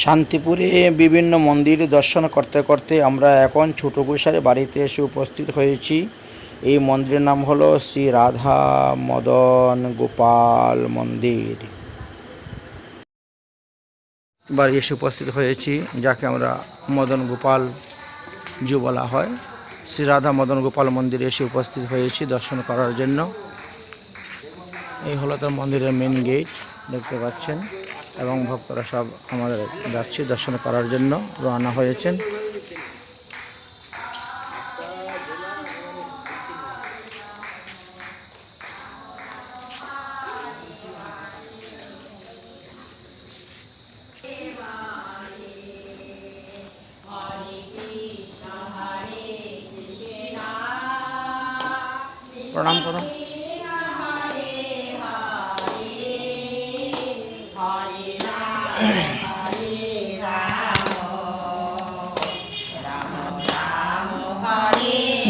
শান্তিপুরে বিভিন্ন মন্দির দর্শন করতে করতে আমরা এখন ছোট গোসাইয়ের বাড়িতে এসে উপস্থিত হয়েছি। এই মন্দিরের নাম হলো শ্রী রাধা মদন গোপাল মন্দির। বাড়ি এসে উপস্থিত হয়েছি, যাকে আমরা মদন গোপাল জি বলা হয়। শ্রী রাধা মদন গোপাল মন্দিরে এসে উপস্থিত হয়েছি দর্শন করার জন্য। এই হলো তার মন্দিরের মেন গেট দেখতে পাচ্ছেন। এবং ভক্তরা সব আমাদের যাচ্ছি দর্শন করার জন্য রওনা হয়েছেন। প্রণাম করো।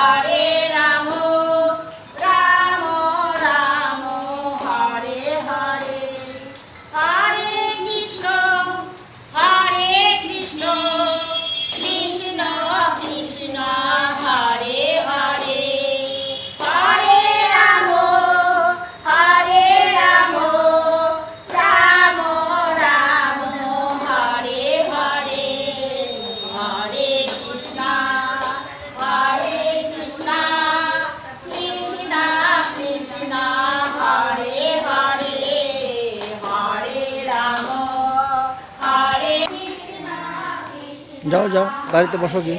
হরে যাও যাও গাড়িতে বসো কি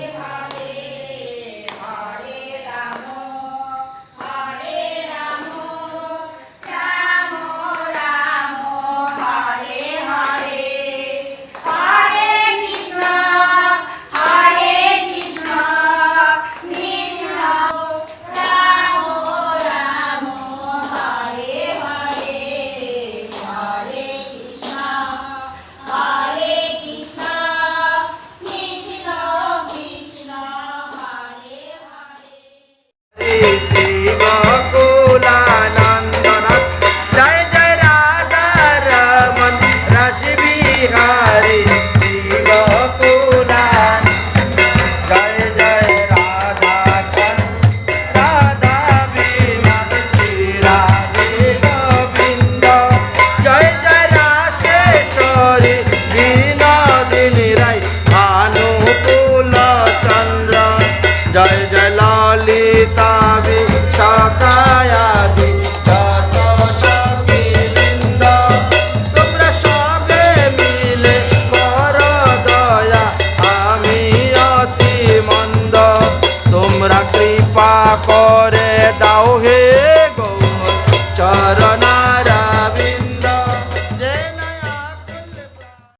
হরি বিনোদিনী রাই। ভানু কুল চন্দ্র। জয় জয় ললিতা বিশকায়া